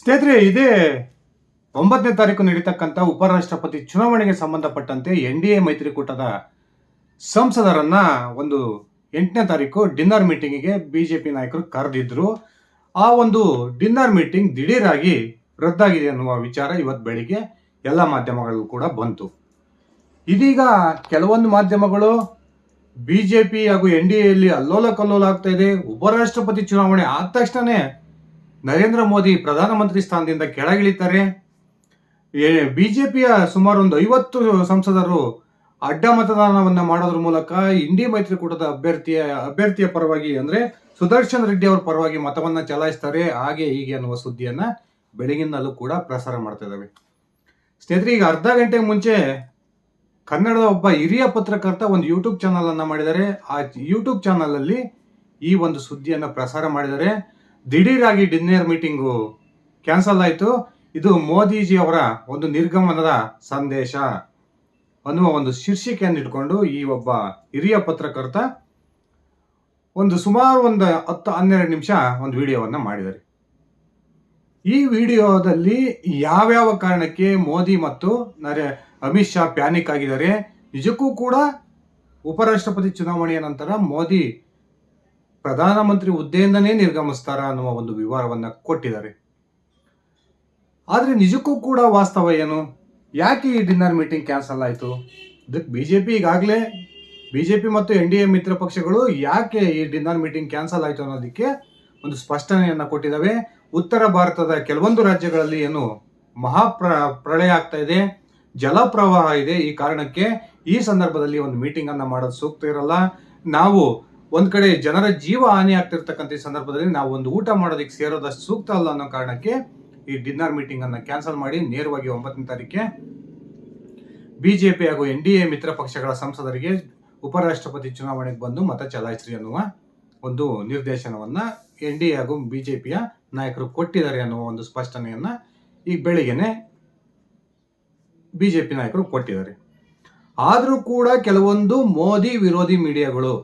ಸ್ನೇಹಿತರೆ, ಇದೇ ಒಂಬತ್ತನೇ ತಾರೀಕು ನಡೀತಕ್ಕಂಥ ಉಪರಾಷ್ಟ್ರಪತಿ ಚುನಾವಣೆಗೆ ಸಂಬಂಧಪಟ್ಟಂತೆ ಎನ್ ಡಿ ಎ ಮೈತ್ರಿಕೂಟದ ಸಂಸದರನ್ನ ಒಂದು ಎಂಟನೇ ತಾರೀಕು ಡಿನ್ನರ್ ಮೀಟಿಂಗಿಗೆ ಬಿಜೆಪಿ ನಾಯಕರು ಕರೆದಿದ್ರು. ಆ ಒಂದು ಡಿನ್ನರ್ ಮೀಟಿಂಗ್ ದಿಢೀರಾಗಿ ರದ್ದಾಗಿದೆ ಅನ್ನುವ ವಿಚಾರ ಇವತ್ತು ಬೆಳಿಗ್ಗೆ ಎಲ್ಲ ಮಾಧ್ಯಮಗಳು ಕೂಡ ಬಂತು. ಇದೀಗ ಕೆಲವೊಂದು ಮಾಧ್ಯಮಗಳು ಬಿಜೆಪಿ ಹಾಗೂ ಎನ್ ಡಿ ಎಲ್ಲಿ ಅಲ್ಲೋಲ ಕಲ್ಲೋಲ ಆಗ್ತಾ ಇದೆ. ಉಪರಾಷ್ಟ್ರಪತಿ ಚುನಾವಣೆ ಆದ ತಕ್ಷಣನೇ ನರೇಂದ್ರ ಮೋದಿ ಪ್ರಧಾನಮಂತ್ರಿ ಸ್ಥಾನದಿಂದ ಕೆಳಗಿಳಿತಾರೆ ಬಿಜೆಪಿಯ ಸುಮಾರು ಒಂದು ಐವತ್ತು ಸಂಸದರು ಅಡ್ಡ ಮತದಾನವನ್ನು ಮಾಡೋದ್ರ ಮೂಲಕ ಇಂಡಿ ಮೈತ್ರಿಕೂಟದ ಅಭ್ಯರ್ಥಿಯ ಅಭ್ಯರ್ಥಿಯ ಪರವಾಗಿ ಅಂದ್ರೆ ಸುದರ್ಶನ್ ರೆಡ್ಡಿ ಅವರ ಪರವಾಗಿ ಮತವನ್ನು ಚಲಾಯಿಸ್ತಾರೆ, ಹಾಗೆ ಹೀಗೆ ಅನ್ನುವ ಸುದ್ದಿಯನ್ನು ಬೆಳಗಿನಲ್ಲೂ ಕೂಡ ಪ್ರಸಾರ ಮಾಡ್ತಾ ಇದ್ದಾವೆ ಸ್ನೇಹಿತರೆ, ಈಗ ಅರ್ಧ ಗಂಟೆ ಮುಂಚೆ ಕನ್ನಡದ ಒಬ್ಬ ಹಿರಿಯ ಪತ್ರಕರ್ತ ಒಂದು ಯೂಟ್ಯೂಬ್ ಚಾನಲನ್ನು ಮಾಡಿದ್ದಾರೆ. ಆ ಯೂಟ್ಯೂಬ್ ಚಾನಲಲ್ಲಿ ಈ ಒಂದು ಸುದ್ದಿಯನ್ನು ಪ್ರಸಾರ ಮಾಡಿದ್ದಾರೆ. ದಿಢೀರಾಗಿ ಡಿನ್ನರ್ ಮೀಟಿಂಗು ಕ್ಯಾನ್ಸಲ್ ಆಯಿತು. ಇದು ಮೋದಿಜಿ ಅವರ ಒಂದು ನಿರ್ಗಮನದ ಸಂದೇಶ ಅನ್ನುವ ಒಂದು ಶೀರ್ಷಿಕೆಯನ್ನು ಇಟ್ಕೊಂಡು ಈ ಒಬ್ಬ ಹಿರಿಯ ಪತ್ರಕರ್ತ ಒಂದು ಸುಮಾರು ಒಂದು ಹತ್ತು ಹನ್ನೆರಡು ನಿಮಿಷ ಒಂದು ವಿಡಿಯೋವನ್ನು ಮಾಡಿದ್ದಾರೆ. ಈ ವಿಡಿಯೋದಲ್ಲಿ ಯಾವ್ಯಾವ ಕಾರಣಕ್ಕೆ ಮೋದಿ ಮತ್ತು ನರೇ ಅಮಿತ್ ಶಾ ಪ್ಯಾನಿಕ್ ಆಗಿದ್ದಾರೆ, ನಿಜಕ್ಕೂ ಕೂಡ ಉಪರಾಷ್ಟ್ರಪತಿ ಚುನಾವಣೆಯ ನಂತರ ಮೋದಿ ಪ್ರಧಾನಮಂತ್ರಿ ಹುದ್ದೆಯಿಂದನೇ ನಿರ್ಗಮಿಸ್ತಾರ ಅನ್ನುವ ಒಂದು ವಿವರವನ್ನ ಕೊಟ್ಟಿದ್ದಾರೆ. ಆದರೆ ನಿಜಕ್ಕೂ ಕೂಡ ವಾಸ್ತವ ಏನು? ಯಾಕೆ ಈ ಡಿನ್ನರ್ ಮೀಟಿಂಗ್ ಕ್ಯಾನ್ಸಲ್ ಆಯಿತು? ಇದಕ್ಕೆ ಬಿಜೆಪಿ ಈಗಾಗಲೇ, ಬಿಜೆಪಿ ಮತ್ತು ಎನ್ ಡಿ ಎ ಮಿತ್ರ ಪಕ್ಷಗಳು ಯಾಕೆ ಈ ಡಿನ್ನರ್ ಮೀಟಿಂಗ್ ಕ್ಯಾನ್ಸಲ್ ಆಯಿತು ಅನ್ನೋದಕ್ಕೆ ಒಂದು ಸ್ಪಷ್ಟನೆಯನ್ನ ಕೊಟ್ಟಿದ್ದಾವೆ. ಉತ್ತರ ಭಾರತದ ಕೆಲವೊಂದು ರಾಜ್ಯಗಳಲ್ಲಿ ಏನು ಮಹಾ ಪ್ರ, ಪ್ರಳಯ ಆಗ್ತಾ ಇದೆ ಜಲಪ್ರವಾಹ ಇದೆ. ಈ ಕಾರಣಕ್ಕೆ ಈ ಸಂದರ್ಭದಲ್ಲಿ ಒಂದು ಮೀಟಿಂಗ್ ಅನ್ನ ಮಾಡೋದು ಸೂಕ್ತ ಇರಲ್ಲ. ನಾವು ಒಂದ್ ಕಡೆ ಜನರ ಜೀವ ಹಾನಿ ಆಗ್ತಿರ್ತಕ್ಕಂಥ ಈ ಸಂದರ್ಭದಲ್ಲಿ ನಾವು ಒಂದು ಊಟ ಮಾಡೋದಕ್ಕೆ ಸೇರೋದಷ್ಟು ಸೂಕ್ತ ಅಲ್ಲ ಅನ್ನೋ ಕಾರಣಕ್ಕೆ ಈ ಡಿನ್ನರ್ ಮೀಟಿಂಗ್ ಅನ್ನ ಕ್ಯಾನ್ಸಲ್ ಮಾಡಿ ನೇರವಾಗಿ ಒಂಬತ್ತನೇ ತಾರೀಕೆ ಬಿಜೆಪಿ ಹಾಗೂ ಎನ್ ಡಿ ಎ ಮಿತ್ರ ಪಕ್ಷಗಳ ಸಂಸದರಿಗೆ ಉಪರಾಷ್ಟ್ರಪತಿ ಚುನಾವಣೆಗೆ ಬಂದು ಮತ ಚಲಾಯಿಸ್ರಿ ಅನ್ನುವ ಒಂದು ನಿರ್ದೇಶನವನ್ನ ಎನ್ ಡಿ ಎ ಹಾಗೂ ಬಿಜೆಪಿಯ ನಾಯಕರು ಕೊಟ್ಟಿದ್ದಾರೆ ಅನ್ನುವ ಒಂದು ಸ್ಪಷ್ಟನೆಯನ್ನ ಈಗ ಬೆಳಿಗ್ಗೆನೆ ಬಿಜೆಪಿ ನಾಯಕರು ಕೊಟ್ಟಿದ್ದಾರೆ. ಆದರೂ ಕೂಡ ಕೆಲವೊಂದು ಮೋದಿ ವಿರೋಧಿ ಮೀಡಿಯಾಗಳು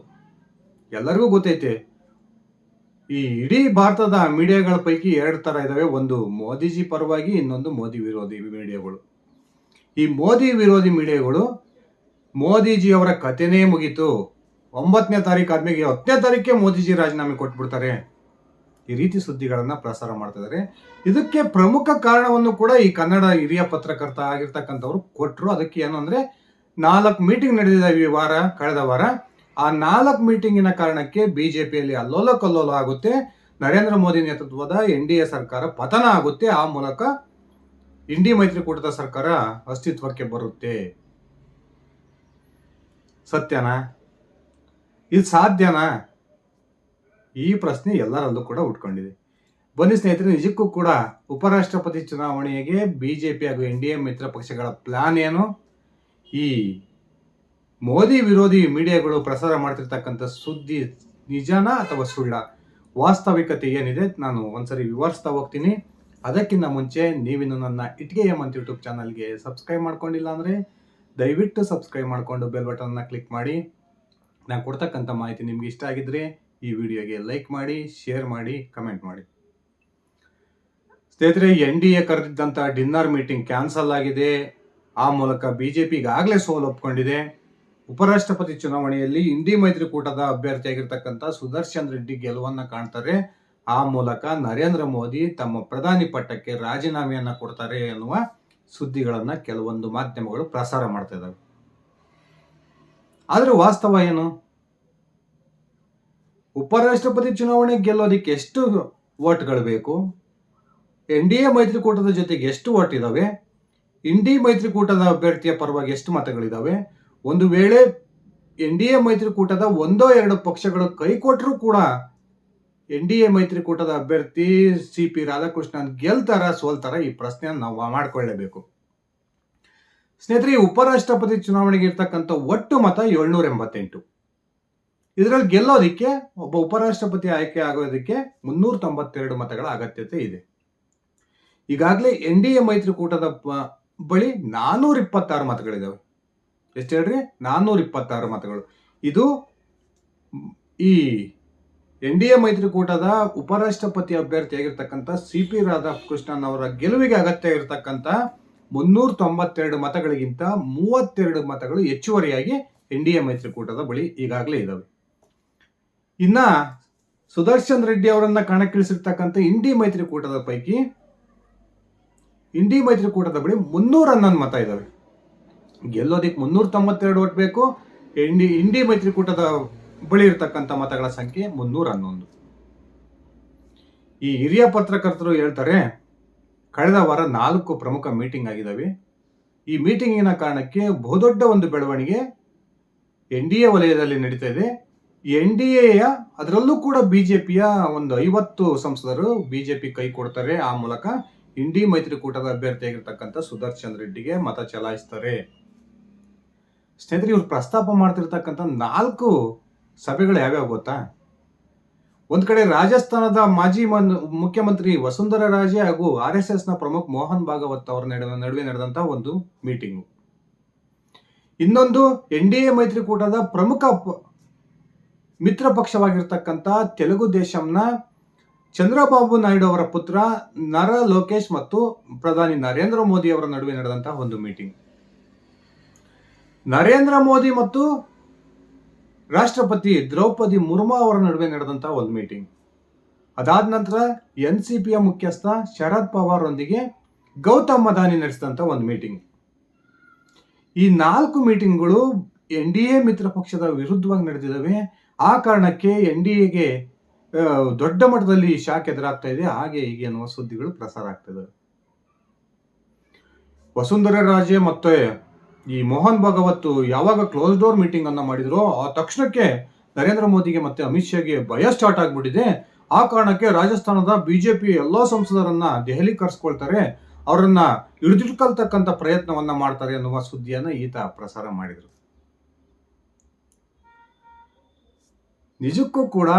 ಎಲ್ಲರಿಗೂ ಗೊತ್ತೈತೆ. ಈ ಇಡೀ ಭಾರತದ ಮೀಡಿಯಾಗಳ ಪೈಕಿ ಎರಡು ತರ ಇದ್ದಾವೆ ಒಂದು ಮೋದಿಜಿ ಪರವಾಗಿ, ಇನ್ನೊಂದು ಮೋದಿ ವಿರೋಧಿ ಮೀಡಿಯಾಗಳು. ಈ ಮೋದಿ ವಿರೋಧಿ ಮೀಡಿಯಾಗಳು ಮೋದಿಜಿ ಅವರ ಕಥೆನೇ ಮುಗೀತು. ಒಂಬತ್ತನೇ ತಾರೀಕು ಆದ್ಮೇಲೆ ಹತ್ತನೇ ತಾರೀಕೆ ಮೋದಿಜಿ ರಾಜೀನಾಮೆ ಕೊಟ್ಬಿಡ್ತಾರೆ. ಈ ರೀತಿ ಸುದ್ದಿಗಳನ್ನು ಪ್ರಸಾರ ಮಾಡ್ತಿದ್ದಾರೆ ಇದಕ್ಕೆ ಪ್ರಮುಖ ಕಾರಣವನ್ನು ಕೂಡ ಈ ಕನ್ನಡ ಹಿರಿಯ ಪತ್ರಕರ್ತ ಆಗಿರ್ತಕ್ಕಂಥವ್ರು ಕೊಟ್ಟರು ಅದಕ್ಕೆ ಏನು ಅಂದರೆ ನಾಲ್ಕು ಮೀಟಿಂಗ್ ನಡೆದಿದ್ದಾವೆ ಈ ವಾರ, ಕಳೆದ ವಾರ. ಆ ನಾಲ್ಕು ಮೀಟಿಂಗಿನ ಕಾರಣಕ್ಕೆ ಬಿಜೆಪಿಯಲ್ಲಿ ಅಲ್ಲೋಲ ಕಲ್ಲೋಲ ಆಗುತ್ತೆ. ನರೇಂದ್ರ ಮೋದಿ ನೇತೃತ್ವದ ಎನ್ ಡಿ ಎ ಸರ್ಕಾರ ಪತನ ಆಗುತ್ತೆ. ಆ ಮೂಲಕ ಇಂಡಿ ಮೈತ್ರಿಕೂಟದ ಸರ್ಕಾರ ಅಸ್ತಿತ್ವಕ್ಕೆ ಬರುತ್ತೆ. ಸತ್ಯನಾ? ಇದು ಸಾಧ್ಯನಾ? ಈ ಪ್ರಶ್ನೆ ಎಲ್ಲರಲ್ಲೂ ಕೂಡ ಉಟ್ಕೊಂಡಿದೆ. ಬನ್ನಿ ಸ್ನೇಹಿತರೆ, ನಿಜಕ್ಕೂ ಕೂಡ ಉಪರಾಷ್ಟ್ರಪತಿ ಚುನಾವಣೆಗೆ ಬಿಜೆಪಿ ಹಾಗೂ ಎನ್ ಡಿ ಎ ಮಿತ್ರ ಪಕ್ಷಗಳ ಪ್ಲಾನ್ ಏನು? ಈ ಮೋದಿ ವಿರೋಧಿ ಮೀಡಿಯಾಗಳು ಪ್ರಸಾರ ಮಾಡ್ತಿರ್ತಕ್ಕಂಥ ಸುದ್ದಿ ನಿಜಾನ ಅಥವಾ ಸುಳ್ಳ? ವಾಸ್ತವಿಕತೆ ಏನಿದೆ? ನಾನು ಒಂದ್ಸರಿ ವಿವರಿಸ್ತಾ ಹೋಗ್ತೀನಿ. ಅದಕ್ಕಿಂತ ಮುಂಚೆ ನೀವಿನ್ನು ನನ್ನ ಇಟ್ಗೆ ಅಂತ ಯೂಟ್ಯೂಬ್ ಚಾನಲ್ಗೆ ಸಬ್ಸ್ಕ್ರೈಬ್ ಮಾಡ್ಕೊಂಡಿಲ್ಲ ಅಂದರೆ ದಯವಿಟ್ಟು ಸಬ್ಸ್ಕ್ರೈಬ್ ಮಾಡಿಕೊಂಡು ಬೆಲ್ ಬಟನ್ನ ಕ್ಲಿಕ್ ಮಾಡಿ. ನಾನು ಕೊಡ್ತಕ್ಕಂಥ ಮಾಹಿತಿ ನಿಮ್ಗೆ ಇಷ್ಟ ಆಗಿದ್ರೆ ಈ ವಿಡಿಯೋಗೆ ಲೈಕ್ ಮಾಡಿ, ಶೇರ್ ಮಾಡಿ, ಕಮೆಂಟ್ ಮಾಡಿ. ಸ್ನೇಹಿತರೆ, ಎನ್ ಡಿ ಎ ಕರೆದಿದ್ದಂಥ ಡಿನ್ನರ್ ಮೀಟಿಂಗ್ ಕ್ಯಾನ್ಸಲ್ ಆಗಿದೆ. ಆ ಮೂಲಕ ಬಿಜೆಪಿ ಈಗಾಗಲೇ ಆಗಲೇ ಒಪ್ಕೊಂಡಿದೆ. ಉಪರಾಷ್ಟ್ರಪತಿ ಚುನಾವಣೆಯಲ್ಲಿ ಇಂಡಿ ಮೈತ್ರಿಕೂಟದ ಅಭ್ಯರ್ಥಿಯಾಗಿರ್ತಕ್ಕಂಥ ಸುದರ್ಶನ್ ರೆಡ್ಡಿ ಗೆಲುವನ್ನ ಕಾಣ್ತಾರೆ. ಆ ಮೂಲಕ ನರೇಂದ್ರ ಮೋದಿ ತಮ್ಮ ಪ್ರಧಾನಿ ಪಟ್ಟಕ್ಕೆ ರಾಜೀನಾಮೆಯನ್ನು ಕೊಡ್ತಾರೆ ಎನ್ನುವ ಸುದ್ದಿಗಳನ್ನು ಕೆಲವೊಂದು ಮಾಧ್ಯಮಗಳು ಪ್ರಸಾರ ಮಾಡ್ತಾ ಇದ್ದಾವೆ. ಆದ್ರೆ ವಾಸ್ತವ ಏನು? ಉಪರಾಷ್ಟ್ರಪತಿ ಚುನಾವಣೆ ಗೆಲ್ಲೋದಕ್ಕೆ ಎಷ್ಟು ಓಟ್ಗಳು ಬೇಕು? ಎನ್ ಡಿ ಎ ಮೈತ್ರಿಕೂಟದ ಜೊತೆಗೆ ಎಷ್ಟು ಓಟ್ ಇದಾವೆ? ಇಂಡಿ ಮೈತ್ರಿಕೂಟದ ಅಭ್ಯರ್ಥಿಯ ಪರವಾಗಿ ಎಷ್ಟು ಮತಗಳಿದಾವೆ? ಒಂದು ವೇಳೆ ಎನ್ ಡಿ ಎ ಮೈತ್ರಿಕೂಟದ ಒಂದೋ ಎರಡು ಪಕ್ಷಗಳು ಕೈ ಕೊಟ್ಟರೂ ಕೂಡ ಎನ್ ಡಿ ಎ ಮೈತ್ರಿಕೂಟದ ಅಭ್ಯರ್ಥಿ ಸಿ ಪಿ ರಾಧಾಕೃಷ್ಣನ್ ಗೆಲ್ತಾರ, ಸೋಲ್ತಾರ ಈ ಪ್ರಶ್ನೆಯನ್ನು ನಾವು ಮಾಡ್ಕೊಳ್ಳೇಬೇಕು. ಸ್ನೇಹಿತರೆ ಉಪರಾಷ್ಟ್ರಪತಿ ಚುನಾವಣೆಗೆ ಇರ್ತಕ್ಕಂಥ ಒಟ್ಟು ಮತ ಏಳ್ನೂರ ಎಂಬತ್ತೆಂಟು. ಇದರಲ್ಲಿ ಗೆಲ್ಲೋದಿಕ್ಕೆ, ಒಬ್ಬ ಉಪರಾಷ್ಟ್ರಪತಿ ಆಯ್ಕೆ ಆಗೋದಕ್ಕೆ ಮುನ್ನೂರ ತೊಂಬತ್ತೆರಡು ಮತಗಳ ಅಗತ್ಯತೆ ಇದೆ. ಈಗಾಗಲೇ ಎನ್ ಡಿ ಎ ಮೈತ್ರಿಕೂಟದ ಬಳಿ ನಾನೂರ ಇಪ್ಪತ್ತಾರು ಮತಗಳಿದಾವೆ. ಎಷ್ಟು ಹೇಳ್ರಿ? ನಾನ್ನೂರ ಇಪ್ಪತ್ತಾರು ಮತಗಳು. ಇದು ಈ ಎನ್ ಡಿ ಎ ಮೈತ್ರಿಕೂಟದ ಉಪರಾಷ್ಟ್ರಪತಿ ಅಭ್ಯರ್ಥಿಯಾಗಿರ್ತಕ್ಕಂಥ ಸಿ ಪಿ ರಾಧಾಕೃಷ್ಣನ್ ಅವರ ಗೆಲುವಿಗೆ ಅಗತ್ಯ ಇರತಕ್ಕಂಥ ಮುನ್ನೂರ ತೊಂಬತ್ತೆರಡು ಮತಗಳಿಗಿಂತ ಮೂವತ್ತೆರಡು ಮತಗಳು ಹೆಚ್ಚುವರಿಯಾಗಿ ಎನ್ ಡಿ ಎ ಮೈತ್ರಿಕೂಟದ ಬಳಿ ಈಗಾಗಲೇ ಇದ್ದಾವೆ ಇನ್ನ ಸುದರ್ಶನ್ ರೆಡ್ಡಿ ಅವರನ್ನ ಕಣಕ್ಕಿಳಿಸಿರ್ತಕ್ಕಂಥ ಇಂಡಿ ಮೈತ್ರಿಕೂಟದ ಪೈಕಿ ಇಂಡಿ ಮೈತ್ರಿಕೂಟದ ಬಳಿ ಮುನ್ನೂರ ಹನ್ನೊಂದು ಮತ ಇದಾವೆ. ಗೆಲ್ಲೋದಿಕ್ಕೆ ಮುನ್ನೂರ ತೊಂಬತ್ತೆರಡು ಓಟ್ ಬೇಕು. ಇಂಡಿ ಇಂಡಿ ಮೈತ್ರಿಕೂಟದ ಬಳಿ ಇರತಕ್ಕಂಥ ಮತಗಳ ಸಂಖ್ಯೆ ಮುನ್ನೂರ ಹನ್ನೊಂದು. ಈ ಹಿರಿಯ ಪತ್ರಕರ್ತರು ಹೇಳ್ತಾರೆ, ಕಳೆದ ವಾರ ನಾಲ್ಕು ಪ್ರಮುಖ ಮೀಟಿಂಗ್ ಆಗಿದ್ದಾವೆ ಈ ಮೀಟಿಂಗಿನ ಕಾರಣಕ್ಕೆ ಬಹುದೊಡ್ಡ ಒಂದು ಬೆಳವಣಿಗೆ ಎನ್ ಡಿ ಎ ವಲಯದಲ್ಲಿ ನಡೀತಾ ಇದೆ. ಎನ್ ಡಿ ಎಯ ಅದರಲ್ಲೂ ಕೂಡ ಬಿಜೆಪಿಯ ಒಂದು ಐವತ್ತು ಸಂಸದರು ಬಿಜೆಪಿ ಕೈ ಕೊಡ್ತಾರೆ. ಆ ಮೂಲಕ ಇಂಡಿ ಮೈತ್ರಿಕೂಟದ ಅಭ್ಯರ್ಥಿಯಾಗಿರ್ತಕ್ಕಂಥ ಸುದರ್ಶನ್ ರೆಡ್ಡಿಗೆ ಮತ ಚಲಾಯಿಸ್ತಾರೆ. ಸ್ನೇಹಿತರೆ, ಇವರು ಪ್ರಸ್ತಾಪ ಮಾಡ್ತಿರ್ತಕ್ಕಂಥ ನಾಲ್ಕು ಸಭೆಗಳು ಯಾವ್ಯಾವ ಗೊತ್ತಾ? ಒಂದು ಕಡೆ ರಾಜಸ್ಥಾನದ ಮಾಜಿ ಮುಖ್ಯಮಂತ್ರಿ ವಸುಂಧರಾ ರಾಜೆ ಹಾಗೂ ಆರ್ ಎಸ್ ಎಸ್ನ ಪ್ರಮುಖ ಮೋಹನ್ ಭಾಗವತ್ ಅವರ ನಡುವೆ ನಡೆದಂತಹ ಒಂದು ಮೀಟಿಂಗ್. ಇನ್ನೊಂದು ಎನ್ ಡಿ ಎ ಮೈತ್ರಿಕೂಟದ ಪ್ರಮುಖ ಮಿತ್ರ ಪಕ್ಷವಾಗಿರ್ತಕ್ಕಂಥ ತೆಲುಗು ದೇಶಂನ ಚಂದ್ರಬಾಬು ನಾಯ್ಡು ಅವರ ಪುತ್ರ ನರ ಲೋಕೇಶ್ ಮತ್ತು ಪ್ರಧಾನಿ ನರೇಂದ್ರ ಮೋದಿ ಅವರ ನಡುವೆ ನಡೆದಂತಹ ಒಂದು ಮೀಟಿಂಗ್. ನರೇಂದ್ರ ಮೋದಿ ಮತ್ತು ರಾಷ್ಟ್ರಪತಿ ದ್ರೌಪದಿ ಮುರ್ಮು ಅವರ ನಡುವೆ ನಡೆದಂಥ ಒಂದು ಮೀಟಿಂಗ್ ಅದಾದ ನಂತರ ಎನ್ ಸಿ ಪಿಯ ಮುಖ್ಯಸ್ಥ ಶರದ್ ಪವಾರ್ ಒಂದಿಗೆ ಗೌತಮ್ ಅದಾನಿ ನಡೆಸಿದಂಥ ಒಂದು ಮೀಟಿಂಗ್ ಈ ನಾಲ್ಕು ಮೀಟಿಂಗ್ಗಳು ಎನ್ ಡಿ ಎ ಮಿತ್ರ ಪಕ್ಷದ ವಿರುದ್ಧವಾಗಿ ನಡೆದಿದ್ದಾವೆ. ಆ ಕಾರಣಕ್ಕೆ ಎನ್ ಡಿ ಎಗೆ ದೊಡ್ಡ ಮಟ್ಟದಲ್ಲಿ ಶಾಕ್ ಎದುರಾಗ್ತಾ ಇದೆ. ಹಾಗೆ ಹೀಗೆ ಅನ್ನುವ ಸುದ್ದಿಗಳು ಪ್ರಸಾರ ಆಗ್ತಿದೆ ವಸುಂಧರಾ ರಾಜೇ ಮತ್ತೆ ಈ ಮೋಹನ್ ಭಾಗವತ್ ಯಾವಾಗ ಕ್ಲೋಸ್ ಡೋರ್ ಮೀಟಿಂಗ್ ಅನ್ನ ಮಾಡಿದ್ರು, ಆ ತಕ್ಷಣಕ್ಕೆ ನರೇಂದ್ರ ಮೋದಿಗೆ ಮತ್ತೆ ಅಮಿತ್ ಶಾಗೆ ಭಯ ಸ್ಟಾರ್ಟ್ ಆಗ್ಬಿಟ್ಟಿದೆ. ಆ ಕಾರಣಕ್ಕೆ ರಾಜಸ್ಥಾನದ ಬಿಜೆಪಿ ಎಲ್ಲಾ ಸಂಸದರನ್ನ ದೆಹಲಿ ಕರ್ಸ್ಕೊಳ್ತಾರೆ. ಅವರನ್ನ ಹಿಡಿದಿಟ್ಕೊಳ್ತಕ್ಕಂಥ ಪ್ರಯತ್ನವನ್ನ ಮಾಡ್ತಾರೆ ಅನ್ನುವ ಸುದ್ದಿಯನ್ನ ಈತ ಪ್ರಸಾರ ಮಾಡಿದ್ರು. ನಿಜಕ್ಕೂ ಕೂಡ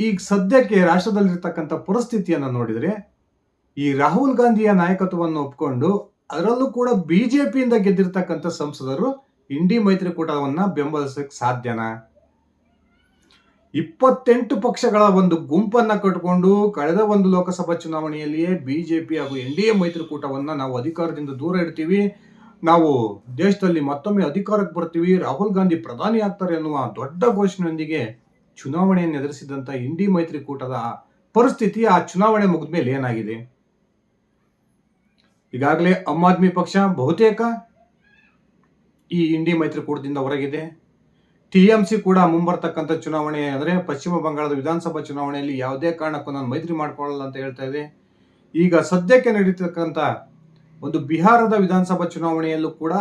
ಈಗ ಸದ್ಯಕ್ಕೆ ರಾಷ್ಟ್ರದಲ್ಲಿರ್ತಕ್ಕಂಥ ಪರಿಸ್ಥಿತಿಯನ್ನ ನೋಡಿದ್ರೆ, ಈ ರಾಹುಲ್ ಗಾಂಧಿಯ ನಾಯಕತ್ವವನ್ನು ಒಪ್ಕೊಂಡು ಅದರಲ್ಲೂ ಕೂಡ ಬಿಜೆಪಿಯಿಂದ ಗೆದ್ದಿರ್ತಕ್ಕಂಥ ಸಂಸದರು ಇಂಡಿ ಮೈತ್ರಿಕೂಟವನ್ನ ಬೆಂಬಲಿಸಕ್ಕೆ ಸಾಧ್ಯನಾ? ಇಪ್ಪತ್ತೆಂಟು ಪಕ್ಷಗಳ ಒಂದು ಗುಂಪನ್ನ ಕಟ್ಟಿಕೊಂಡು ಕಳೆದ ಒಂದು ಲೋಕಸಭಾ ಚುನಾವಣೆಯಲ್ಲಿಯೇ ಬಿಜೆಪಿ ಹಾಗೂ ಎನ್ ಡಿ ಎ ಮೈತ್ರಿಕೂಟವನ್ನ ನಾವು ಅಧಿಕಾರದಿಂದ ದೂರ ಇಡ್ತೀವಿ. ನಾವು ದೇಶದಲ್ಲಿ ಮತ್ತೊಮ್ಮೆ ಅಧಿಕಾರಕ್ಕೆ ಬರ್ತೀವಿ. ರಾಹುಲ್ ಗಾಂಧಿ ಪ್ರಧಾನಿ ಆಗ್ತಾರೆ ಎನ್ನುವ ದೊಡ್ಡ ಘೋಷಣೆಯೊಂದಿಗೆ ಚುನಾವಣೆಯನ್ನು ಎದುರಿಸಿದಂಥ ಇಂಡಿ ಮೈತ್ರಿಕೂಟದ ಪರಿಸ್ಥಿತಿ ಆ ಚುನಾವಣೆ ಮುಗಿದ ಮೇಲೆ ಏನಾಗಿದೆ? ಈಗಾಗಲೇ ಆಮ್ ಆದ್ಮಿ ಪಕ್ಷ ಬಹುತೇಕ ಈ ಇಂಡಿ ಮೈತ್ರಿಕೂಟದಿಂದ ಹೊರಗಿದೆ. ಟಿ ಎಂ ಸಿ ಕೂಡ ಮುಂಬರ್ತಕ್ಕಂಥ ಚುನಾವಣೆ ಅಂದರೆ ಪಶ್ಚಿಮ ಬಂಗಾಳದ ವಿಧಾನಸಭಾ ಚುನಾವಣೆಯಲ್ಲಿ ಯಾವುದೇ ಕಾರಣಕ್ಕೂ ನಾನು ಮೈತ್ರಿ ಮಾಡಿಕೊಳ್ಳಲ್ಲ ಅಂತ ಹೇಳ್ತಾ ಇದೆ. ಈಗ ಸದ್ಯಕ್ಕೆ ನಡೀತಕ್ಕಂಥ ಒಂದು ಬಿಹಾರದ ವಿಧಾನಸಭಾ ಚುನಾವಣೆಯಲ್ಲೂ ಕೂಡ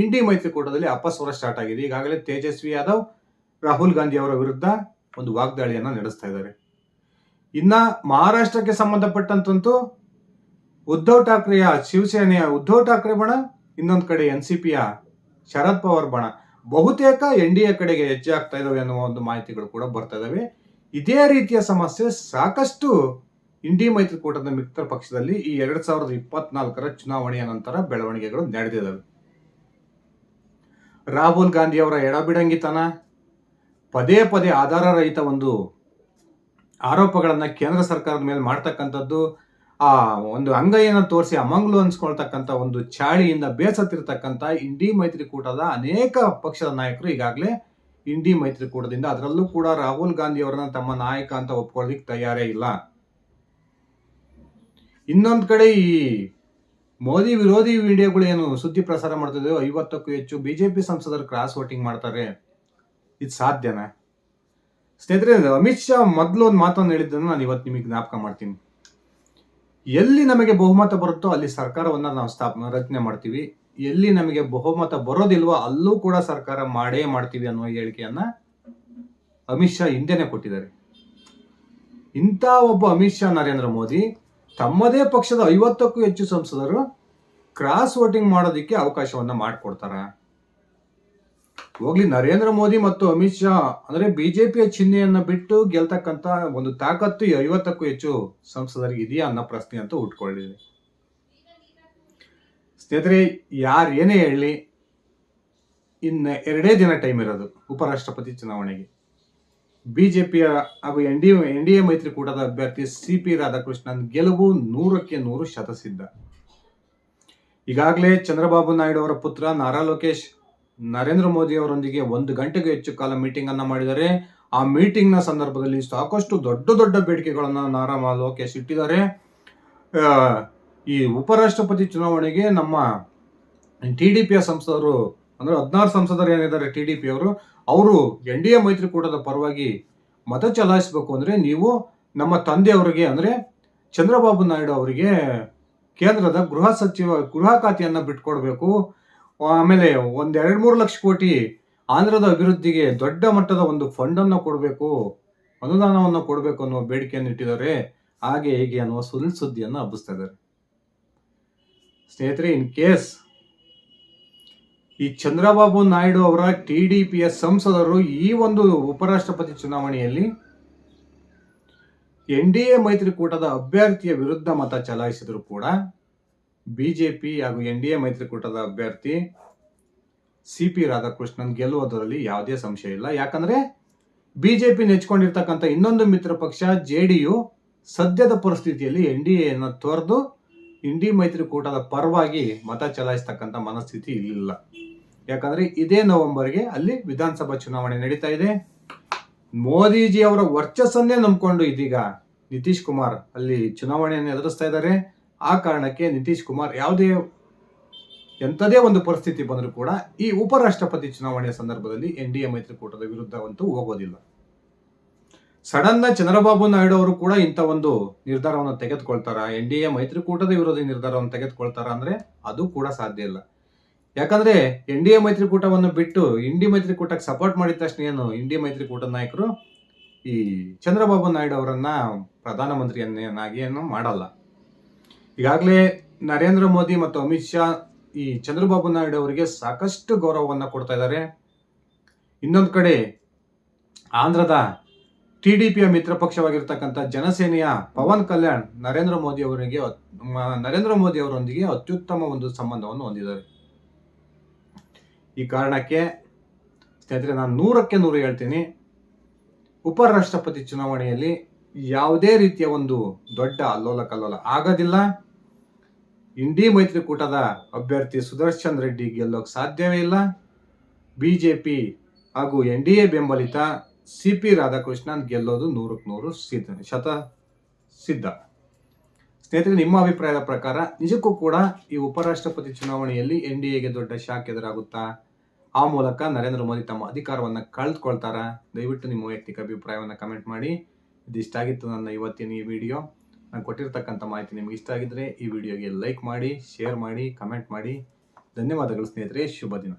ಇಂಡಿ ಮೈತ್ರಿಕೂಟದಲ್ಲಿ ಅಪಸ್ವರ ಸ್ಟಾರ್ಟ್ ಆಗಿದೆ. ಈಗಾಗಲೇ ತೇಜಸ್ವಿ ಯಾದವ್, ರಾಹುಲ್ ಗಾಂಧಿ ಅವರ ವಿರುದ್ಧ ಒಂದು ವಾಗ್ದಾಳಿಯನ್ನು ನಡೆಸ್ತಾ ಇದ್ದಾರೆ. ಇನ್ನ ಮಹಾರಾಷ್ಟ್ರಕ್ಕೆ ಸಂಬಂಧಪಟ್ಟಂತಂತೂ ಉದ್ಧವ್ ಠಾಕ್ರೆಯ ಶಿವಸೇನೆಯ ಉದ್ಧವ್ ಠಾಕ್ರೆ ಬಣ, ಇನ್ನೊಂದು ಕಡೆ ಎನ್ ಸಿ ಪಿಯ ಶರದ್ ಪವಾರ್ ಬಣ. ಬಹುತೇಕ ಎನ್ ಡಿ ಎ ಕಡೆಗೆ ಹೆಜ್ಜೆ ಆಗ್ತಾ ಇದಾವೆ ಅನ್ನುವ ಒಂದು ಮಾಹಿತಿಗಳು ಕೂಡ ಬರ್ತಾ ಇದಾವೆ. ಇದೇ ರೀತಿಯ ಸಮಸ್ಯೆ ಸಾಕಷ್ಟು ಇಂಡಿ ಮೈತ್ರಿಕೂಟದ ಮಿತ್ರ ಪಕ್ಷದಲ್ಲಿ ಈ ಎರಡ್ ಸಾವಿರದ ಇಪ್ಪತ್ನಾಲ್ಕರ ಚುನಾವಣೆಯ ನಂತರ ಬೆಳವಣಿಗೆಗಳು ನಡೆದಿದ್ದಾವೆ ರಾಹುಲ್ ಗಾಂಧಿ ಅವರ ಎಡಬಿಡಂಗಿತನ, ಪದೇ ಪದೇ ಆಧಾರ ರಹಿತ ಒಂದು ಆರೋಪಗಳನ್ನು ಕೇಂದ್ರ ಸರ್ಕಾರದ ಮೇಲೆ ಮಾಡ್ತಕ್ಕಂಥದ್ದು ಆ ಒಂದು ಅಂಗೈಯನ್ನು ತೋರಿಸಿ ಅಮಂಗ್ಲು ಅನ್ಸ್ಕೊಳ್ತಕ್ಕಂಥ ಒಂದು ಚಾಳಿಯಿಂದ ಬೇಸತ್ತಿರ್ತಕ್ಕಂಥ ಇಂಡಿ ಮೈತ್ರಿಕೂಟದ ಅನೇಕ ಪಕ್ಷದ ನಾಯಕರು ಈಗಾಗಲೇ ಇಂಡಿ ಮೈತ್ರಿಕೂಟದಿಂದ, ಅದರಲ್ಲೂ ಕೂಡ ರಾಹುಲ್ ಗಾಂಧಿ ಅವರನ್ನ ತಮ್ಮ ನಾಯಕ ಅಂತ ಒಪ್ಕೊಳ್ಳಿಕ್ ತಯಾರೇ ಇಲ್ಲ. ಇನ್ನೊಂದು ಕಡೆ ಈ ಮೋದಿ ವಿರೋಧಿ ವಿಡಿಯೋಗಳು ಏನು ಸುದ್ದಿ ಪ್ರಸಾರ ಮಾಡ್ತಿದ್ವು ಐವತ್ತಕ್ಕೂ ಹೆಚ್ಚು ಬಿಜೆಪಿ ಸಂಸದರು ಕ್ರಾಸ್ ವೋಟಿಂಗ್ ಮಾಡ್ತಾರೆ. ಇದು ಸಾಧ್ಯನಾ? ಸ್ನೇಹಿತರೆ, ಅಮಿತ್ ಶಾ ಮೊದಲು ಒಂದು ಮಾತನ್ನು ಹೇಳಿದ್ದನ್ನು ನಾನು ಇವತ್ತು ನಿಮಗೆ ಜ್ಞಾಪಕ ಮಾಡ್ತೀನಿ. ಎಲ್ಲಿ ನಮಗೆ ಬಹುಮತ ಬರುತ್ತೋ ಅಲ್ಲಿ ಸರ್ಕಾರವನ್ನ ನಾವು ಸ್ಥಾಪನೆ ರಚನೆ ಮಾಡ್ತೀವಿ. ಎಲ್ಲಿ ನಮಗೆ ಬಹುಮತ ಬರೋದಿಲ್ವೋ ಅಲ್ಲೂ ಕೂಡ ಸರ್ಕಾರ ಮಾಡೇ ಮಾಡ್ತೀವಿ ಅನ್ನುವ ಹೇಳಿಕೆಯನ್ನ ಅಮಿತ್ ಶಾ ಹಿಂದೆನೆ ಕೊಟ್ಟಿದ್ದಾರೆ. ಇಂಥ ಒಬ್ಬ ಅಮಿತ್ ಶಾ, ನರೇಂದ್ರ ಮೋದಿ ತಮ್ಮದೇ ಪಕ್ಷದ ಐವತ್ತಕ್ಕೂ ಹೆಚ್ಚು ಸಂಸದರು ಕ್ರಾಸ್ ವೋಟಿಂಗ್ ಮಾಡೋದಕ್ಕೆ ಅವಕಾಶವನ್ನ ಮಾಡಿಕೊಡ್ತಾರ? ಹೋಗ್ಲಿ, ನರೇಂದ್ರ ಮೋದಿ ಮತ್ತು ಅಮಿತ್ ಶಾ ಅಂದ್ರೆ ಬಿಜೆಪಿಯ ಚಿಹ್ನೆಯನ್ನು ಬಿಟ್ಟು ಗೆಲ್ತಕ್ಕಂತ ಒಂದು ತಾಕತ್ತು ಐವತ್ತಕ್ಕೂ ಹೆಚ್ಚು ಸಂಸದರಿಗೆ ಇದೆಯಾ ಅನ್ನೋ ಪ್ರಶ್ನೆ ಅಂತ ಉಟ್ಕೊಳ್ಳಿ ಸ್ನೇಹಿತರೆ, ಯಾರು ಏನೇ ಹೇಳಲಿ ಇನ್ನು ಎರಡೇ ದಿನ ಟೈಮ್ ಇರೋದು ಉಪರಾಷ್ಟ್ರಪತಿ ಚುನಾವಣೆಗೆ. ಬಿಜೆಪಿಯ ಹಾಗೂ N D N D A ಮೈತ್ರಿಕೂಟದ ಅಭ್ಯರ್ಥಿ ಸಿ ಪಿ ರಾಧಾಕೃಷ್ಣನ್ ಗೆಲುವು ನೂರಕ್ಕೆ ನೂರು ಶತಸಿದ್ಧ. ಈಗಾಗಲೇ ಚಂದ್ರಬಾಬು ನಾಯ್ಡು ಅವರ ಪುತ್ರ ನಾರಾ ಲೋಕೇಶ್ ನರೇಂದ್ರ ಮೋದಿ ಅವರೊಂದಿಗೆ ಒಂದು ಗಂಟೆಗೂ ಹೆಚ್ಚು ಕಾಲ ಮೀಟಿಂಗ್ ಅನ್ನ ಮಾಡಿದ್ದಾರೆ. ಆ ಮೀಟಿಂಗ್ನ ಸಂದರ್ಭದಲ್ಲಿ ಸಾಕಷ್ಟು ದೊಡ್ಡ ದೊಡ್ಡ ಬೇಡಿಕೆಗಳನ್ನು ನಾರಾ ಲೋಕೇಶ್ ಇಟ್ಟಿದ್ದಾರೆ. ಈ ಉಪರಾಷ್ಟ್ರಪತಿ ಚುನಾವಣೆಗೆ ನಮ್ಮ ಟಿ ಡಿ ಪಿಯ ಸಂಸದರು, ಅಂದ್ರೆ ಹದಿನಾರು ಸಂಸದರು ಏನಿದ್ದಾರೆ ಟಿ ಡಿ ಪಿ ಅವರು ಅವರು ಎನ್ ಡಿ ಎ ಮೈತ್ರಿಕೂಟದ ಪರವಾಗಿ ಮತ ಚಲಾಯಿಸಬೇಕು ಅಂದ್ರೆ ನೀವು ನಮ್ಮ ತಂದೆಯವರಿಗೆ ಅಂದ್ರೆ ಚಂದ್ರಬಾಬು ನಾಯ್ಡು ಅವರಿಗೆ ಕೇಂದ್ರದ ಗೃಹ ಸಚಿವ ಗೃಹ ಖಾತೆಯನ್ನ ಬಿಟ್ಕೊಡ್ಬೇಕು. ಆಮೇಲೆ ಒಂದ್ ಎರಡ್ ಮೂರು ಲಕ್ಷ ಕೋಟಿ ಆಂಧ್ರದ ಅಭಿವೃದ್ಧಿಗೆ ದೊಡ್ಡ ಮಟ್ಟದ ಒಂದು ಫಂಡ್ ಅನ್ನ ಕೊಡಬೇಕು, ಅನುದಾನವನ್ನು ಕೊಡಬೇಕು ಅನ್ನೋ ಬೇಡಿಕೆಯನ್ನು ಇಟ್ಟಿದ್ದಾರೆ. ಹಾಗೆ ಹೀಗೆ ಅನ್ನುವ ಸುಳ್ಳು ಸುದ್ದಿಯನ್ನು ಹಬ್ಬಿಸ್ತಾ ಇದ್ದಾರೆ. ಸ್ನೇಹಿತರೆ, ಇನ್ ಕೇಸ್ ಈ ಚಂದ್ರಬಾಬು ನಾಯ್ಡು ಅವರ ಟಿ ಡಿ ಪಿಯ ಸಂಸದರು ಈ ಒಂದು ಉಪರಾಷ್ಟ್ರಪತಿ ಚುನಾವಣೆಯಲ್ಲಿ ಎನ್ ಡಿ ಎ ಮೈತ್ರಿಕೂಟದ ಅಭ್ಯರ್ಥಿಯ ವಿರುದ್ಧ ಮತ ಚಲಾಯಿಸಿದ್ರು ಕೂಡ ಬಿಜೆಪಿ ಹಾಗೂ ಎನ್ ಡಿ ಎ ಮೈತ್ರಿಕೂಟದ ಅಭ್ಯರ್ಥಿ ಸಿ ಪಿ ರಾಧಾಕೃಷ್ಣನ್ ಗೆಲ್ಲುವುದರಲ್ಲಿ ಯಾವುದೇ ಸಂಶಯ ಇಲ್ಲ. ಯಾಕಂದ್ರೆ ಬಿಜೆಪಿ ನೆಚ್ಕೊಂಡಿರ್ತಕ್ಕಂಥ ಇನ್ನೊಂದು ಮಿತ್ರ ಪಕ್ಷ ಜೆ ಡಿ ಸದ್ಯದ ಪರಿಸ್ಥಿತಿಯಲ್ಲಿ ಎನ್ ಡಿ ಎನ ತೊರೆದು ಇಂಡಿ ಮೈತ್ರಿಕೂಟದ ಪರವಾಗಿ ಮತ ಚಲಾಯಿಸ್ತಕ್ಕಂಥ ಮನಸ್ಥಿತಿ ಇಲ್ಲ ಯಾಕಂದ್ರೆ ಇದೇ ನವೆಂಬರ್ಗೆ ಅಲ್ಲಿ ವಿಧಾನಸಭಾ ಚುನಾವಣೆ ನಡೀತಾ ಇದೆ. ಮೋದಿಜಿ ಅವರ ವರ್ಚಸ್ಸನ್ನೇ ನಂಬಿಕೊಂಡು ಇದೀಗ ನಿತೀಶ್ ಕುಮಾರ್ ಅಲ್ಲಿ ಚುನಾವಣೆಯನ್ನು ಎದುರಿಸ್ತಾ ಇದ್ದಾರೆ. ಆ ಕಾರಣಕ್ಕೆ ನಿತೀಶ್ ಕುಮಾರ್ ಯಾವುದೇ ಎಂಥದೇ ಒಂದು ಪರಿಸ್ಥಿತಿ ಬಂದರೂ ಕೂಡ ಈ ಉಪರಾಷ್ಟ್ರಪತಿ ಚುನಾವಣೆಯ ಸಂದರ್ಭದಲ್ಲಿ ಎನ್ ಡಿ ಎ ಮೈತ್ರಿಕೂಟದ ವಿರುದ್ಧವಂತೂ ಹೋಗೋದಿಲ್ಲ. ಸಡನ್ನ ಚಂದ್ರಬಾಬು ನಾಯ್ಡು ಅವರು ಕೂಡ ಇಂಥ ಒಂದು ನಿರ್ಧಾರವನ್ನು ತೆಗೆದುಕೊಳ್ತಾರ? ಎನ್ ಡಿ ಎ ಮೈತ್ರಿಕೂಟದ ವಿರೋಧಿ ನಿರ್ಧಾರವನ್ನು ತೆಗೆದುಕೊಳ್ತಾರ ಅಂದ್ರೆ ಅದು ಕೂಡ ಸಾಧ್ಯ ಇಲ್ಲ. ಯಾಕಂದ್ರೆ ಎನ್ ಡಿ ಎ ಮೈತ್ರಿಕೂಟವನ್ನು ಬಿಟ್ಟು ಇಂಡಿ ಮೈತ್ರಿಕೂಟಕ್ಕೆ ಸಪೋರ್ಟ್ ಮಾಡಿದ ತಕ್ಷಣ ಏನು ಇಂಡಿ ಮೈತ್ರಿಕೂಟ ನಾಯಕರು ಈ ಚಂದ್ರಬಾಬು ನಾಯ್ಡು ಅವರನ್ನ ಪ್ರಧಾನಮಂತ್ರಿಯನ್ನೇನಾಗಿ ಏನು ಮಾಡಲ್ಲ. ಈಗಾಗಲೇ ನರೇಂದ್ರ ಮೋದಿ ಮತ್ತು ಅಮಿತ್ ಶಾ ಈ ಚಂದ್ರಬಾಬು ನಾಯ್ಡು ಅವರಿಗೆ ಸಾಕಷ್ಟು ಗೌರವವನ್ನು ಕೊಡ್ತಾ ಇದ್ದಾರೆ. ಇನ್ನೊಂದು ಕಡೆ ಆಂಧ್ರದ ಟಿ ಡಿ ಪಿಯ ಮಿತ್ರ ಪಕ್ಷವಾಗಿರ್ತಕ್ಕಂಥ ಜನಸೇನೆಯ ಪವನ್ ಕಲ್ಯಾಣ್ ನರೇಂದ್ರ ಮೋದಿ ಅವರಿಗೆ ನರೇಂದ್ರ ಮೋದಿ ಅವರೊಂದಿಗೆ ಅತ್ಯುತ್ತಮ ಒಂದು ಸಂಬಂಧವನ್ನು ಹೊಂದಿದ್ದಾರೆ. ಈ ಕಾರಣಕ್ಕೆ ಸ್ನೇಹಿತರೆ, ನಾನು ನೂರಕ್ಕೆ ನೂರು ಹೇಳ್ತೀನಿ. ಉಪರಾಷ್ಟ್ರಪತಿ ಚುನಾವಣೆಯಲ್ಲಿ ಯಾವುದೇ ರೀತಿಯ ಒಂದು ದೊಡ್ಡ ಅಲ್ಲೋಲ ಕಲ್ಲೋಲ ಆಗೋದಿಲ್ಲ. ಇಂಡಿ ಮೈತ್ರಿಕೂಟದ ಅಭ್ಯರ್ಥಿ ಸುದರ್ಶನ್ ರೆಡ್ಡಿ ಗೆಲ್ಲೋಕೆ ಸಾಧ್ಯವೇ ಇಲ್ಲ. ಬಿಜೆಪಿ ಹಾಗೂ ಎನ್ ಡಿ ಎ ಬೆಂಬಲಿತ ಸಿ ಪಿ ರಾಧಾಕೃಷ್ಣನ್ ಗೆಲ್ಲೋದು ನೂರಕ್ಕೆ ನೂರು ಸಿದ್ಧ, ಶತ ಸಿದ್ಧ. ಸ್ನೇಹಿತರೆ, ನಿಮ್ಮ ಅಭಿಪ್ರಾಯದ ಪ್ರಕಾರ ನಿಜಕ್ಕೂ ಕೂಡ ಈ ಉಪರಾಷ್ಟ್ರಪತಿ ಚುನಾವಣೆಯಲ್ಲಿ ಎನ್ ಡಿ ಎಗೆ ದೊಡ್ಡ ಶಾಕ್ ಎದುರಾಗುತ್ತಾ? ಆ ಮೂಲಕ ನರೇಂದ್ರ ಮೋದಿ ತಮ್ಮ ಅಧಿಕಾರವನ್ನು ಕಳೆದುಕೊಳ್ತಾರ ದಯವಿಟ್ಟು ನಿಮ್ಮ ವೈಯಕ್ತಿಕ ಅಭಿಪ್ರಾಯವನ್ನು ಕಮೆಂಟ್ ಮಾಡಿ. ಇದಿಷ್ಟಾಗಿತ್ತು ನನ್ನ ಇವತ್ತಿನ ಈ ವಿಡಿಯೋ. ನಾನು ಕೊಟ್ಟಿರ್ತಕ್ಕಂಥ ಮಾಹಿತಿ ನಿಮ್ಗೆ ಇಷ್ಟ ಆಗಿದ್ರೆ ಈ ವಿಡಿಯೋಗೆ ಲೈಕ್ ಮಾಡಿ ಶೇರ್ ಮಾಡಿ ಕಮೆಂಟ್ ಮಾಡಿ. ಧನ್ಯವಾದಗಳು ಸ್ನೇಹಿತರೆ, ಶುಭ ದಿನ.